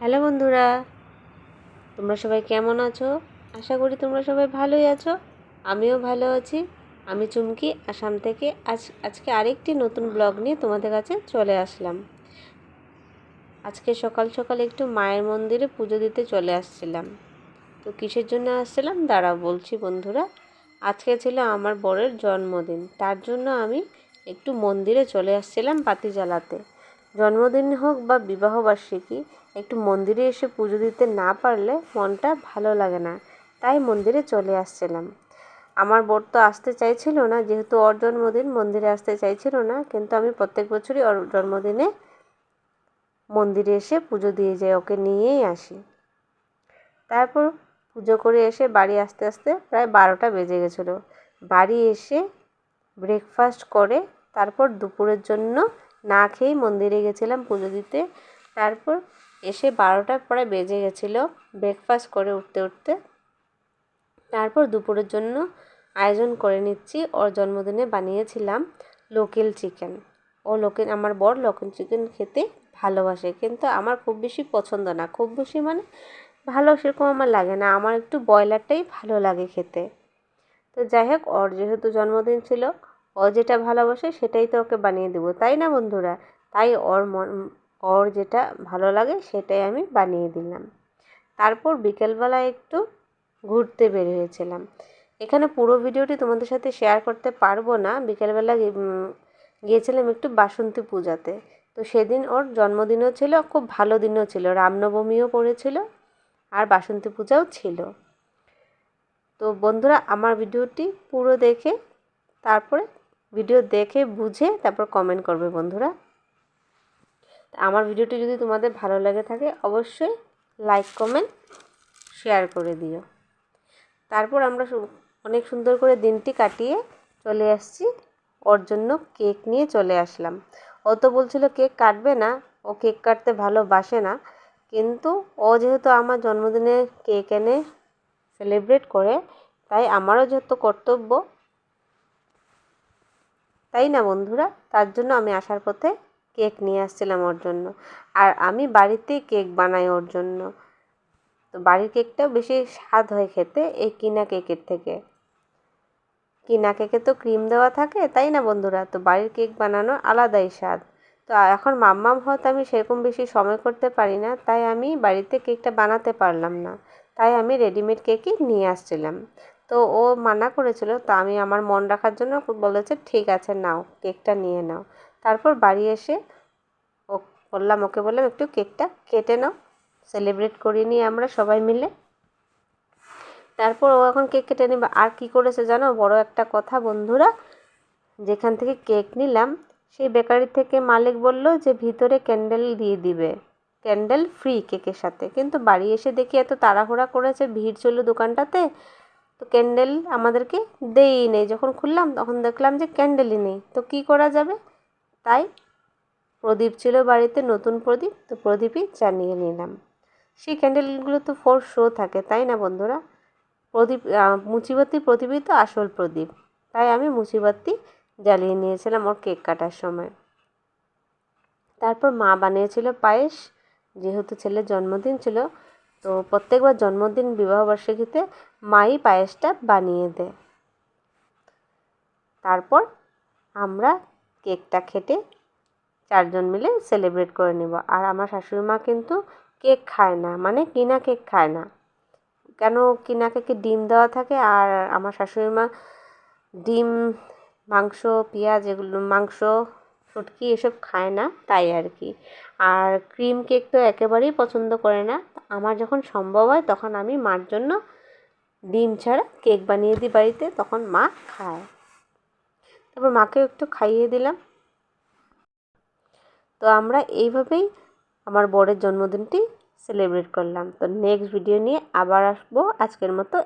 Hello বন্ধুরা, তোমরা সবাই কেমন আছো? আশা করি তোমরা সবাই ভালোই আছো, আমিও ভালো আছি। আমি চুমকি, আসাম থেকে আজ, আজকে আরেকটি নতুন ব্লগ নিয়ে তোমাদের কাছে চলে আসলাম। আজকে সকাল সকাল একটু মায়ের মন্দিরে পুজো দিতে চলে আসছিলাম। তো কিসের জন্য আসছিলাম? দাঁড়াও, বলছি বন্ধুরা, আজকে ছিল আমার বরের জন্মদিন। তার জন্য আমি একটু মন্দিরে চলে আসছিলাম বাতি জ্বালাতে। জন্মদিন হোক বা বিবাহবার্ষিকী, একটু মন্দিরে এসে পুজো দিতে না পারলে মনটা ভালো লাগে না। তাই মন্দিরে চলে আসছিলাম। আমার বর তো আসতে চাইছিল না, যেহেতু ওর জন্মদিন মন্দিরে আসতে চাইছিল না, কিন্তু আমি প্রত্যেক বছরই ওর জন্মদিনে মন্দিরে এসে পুজো দিয়ে যাই, ওকে নিয়েই আসি। তারপর পুজো করে এসে বাড়ি আসতে আসতে প্রায় বারোটা বেজে গেছিল। বাড়ি এসে ব্রেকফাস্ট করে, তারপর দুপুরের জন্য না খেয়েই মন্দিরে গেছিলাম পুজো দিতে। তারপর এসে বারোটার পরে বেজে গেছিল ব্রেকফাস্ট করে উঠতে উঠতে। তারপর দুপুরের জন্য আয়োজন করে নিচ্ছি। ওর জন্মদিনে বানিয়েছিলাম লোকেল চিকেন ও লোকেল, আমার বর লোকেল চিকেন খেতে ভালোবাসে, কিন্তু আমার খুব বেশি পছন্দ না। খুব বেশি মানে ভালো সেরকম আমার লাগে না। আমার একটু ব্রয়লারটাই ভালো লাগে খেতে। তো যাই হোক, ওর যেহেতু জন্মদিন ছিল যেটা ভালোবাসে সেটাই তো ওকে বানিয়ে দেবো। তাই না বন্ধুরা? তাই ওর মন, ওর যেটা ভালো লাগে সেটাই আমি বানিয়ে দিলাম। তারপর বিকেলবেলা একটু ঘুরতে বের হয়েছিলাম। এখানে পুরো ভিডিওটি তোমাদের সাথে শেয়ার করতে পারব না। বিকেলবেলা গিয়েছিলাম একটু বাসন্তী পূজাতে। তো সেদিন ওর জন্মদিনও ছিল, খুব ভালো দিনও ছিল। রামনবমীও পড়েছিল আর বাসন্তী পূজাও ছিল। তো বন্ধুরা, আমার ভিডিওটি পুরো দেখে তারপরে ভিডিও দেখে, বুঝে তারপর কমেন্ট করবে বন্ধুরা। আমার ভিডিওটি যদি তোমাদের ভালো লাগে থাকে, অবশ্যই লাইক কমেন্ট শেয়ার করে দিও। তারপর আমরা অনেক সুন্দর করে দিনটি কাটিয়ে চলে আসছি। ওর জন্য কেক নিয়ে চলে আসলাম। ও তো বলছিল কেক কাটবে না, ও কেক কাটতে ভালোবাসে না। কিন্তু ও যেহেতু আমার জন্মদিনে কেক এনে সেলিব্রেট করে, তাই আমারও যেহেতু কর্তব্য তাই না বন্ধুরা? তার জন্য আমি আসার পথে কেক নিয়ে আসছিলাম ওর জন্য। আর আমি বাড়িতেই কেক বানাই ওর জন্য। তো বাড়ির কেকটাও বেশি স্বাদ হয় খেতে এই কিনা কেকের থেকে। কিনা কেকে তো ক্রিম দেওয়া থাকে, তাই না বন্ধুরা? তো বাড়ির কেক বানানোর আলাদাই স্বাদ। তো এখন মাম্মাম হয়তো আমি সেরকম বেশি সময় করতে পারি না, তাই আমি বাড়িতে কেকটা বানাতে পারলাম না। তাই আমি রেডিমেড কেকই নিয়ে আসছিলাম। তো ও মানা করেছিল, তা আমি আমার মন রাখার জন্য বলেছে, ঠিক আছে, নাও, কেকটা নিয়ে নাও। তারপর বাড়ি এসে ও বললাম, ওকে বললাম, একটু কেকটা কেটে নাও সেলিব্রেট করি নিয়ে আমরা সবাই মিলে। তারপর ও এখন কেক কেটে নেবে। আর কি করেছে জানো, বড় একটা কথা, বন্ধুরা, যেখান থেকে কেক নিলাম, সেই বেকারি থেকে মালিক বলল যে, ভিতরে ক্যান্ডেল দিয়ে দিবে, ক্যান্ডেল ফ্রি কেকের সাথে। কিন্তু বাড়ি এসে দেখি এত তাড়াহুড়া করেছে, ভিড় ছিল দোকানটাতে তো ক্যান্ডেল আমাদেরকে দেই নেই। যখন খুললাম তখন দেখলাম যে ক্যান্ডেলই নেই। তো কি করা যাবে? তাই প্রদীপ ছিল বাড়িতে, নতুন প্রদীপ। তো প্রদীপই জানিয়ে নিলাম। সেই ক্যান্ডেলগুলো তো ফোর শো থাকে, তাই না বন্ধুরা? প্রদীপ মুচিবাতি প্রদীপই তো আসল প্রদীপ। তাই আমি মুচিবাতি জ্বালিয়ে নিয়েছিলাম ওর কেক কাটার সময়। তারপর মা বানিয়েছিল পায়েস। যেহেতু ছেলের জন্মদিন ছিল তো প্রত্যেকবার জন্মদিন বিবাহবার্ষিকীতে মাই পায়েসটা বানিয়ে দেয়। তারপর আমরা কেকটা খেটে চারজন মিলে সেলিব্রেট করে নেব। আর আমার শাশুড়ি মা কিন্তু কেক খায় না মানে কিনা কেক খায় না। কেন কিনা কেকে ডিম দেওয়া থাকে? আর আমার শাশুড়ি মা ডিম, মাংস, পেঁয়াজ এগুলো, মাংস, শুটকি এসব খায় না, তাই আর কি। আর ক্রিম কেক তো একেবারেই পছন্দ করে না। আমার যখন সম্ভব হয় তখন আমি মার জন্য ডিম ছাড়া কেক বানিয়ে দিই বাড়িতে, তখন মা খায়। তারপর মাকেও একটু খাইয়ে দিলাম। তো আমরা এইভাবেই আমার বরের জন্মদিনটি সেলিব্রেট করলাম। তো নেক্সট ভিডিও নিয়ে আবার আসব। আজকের মতো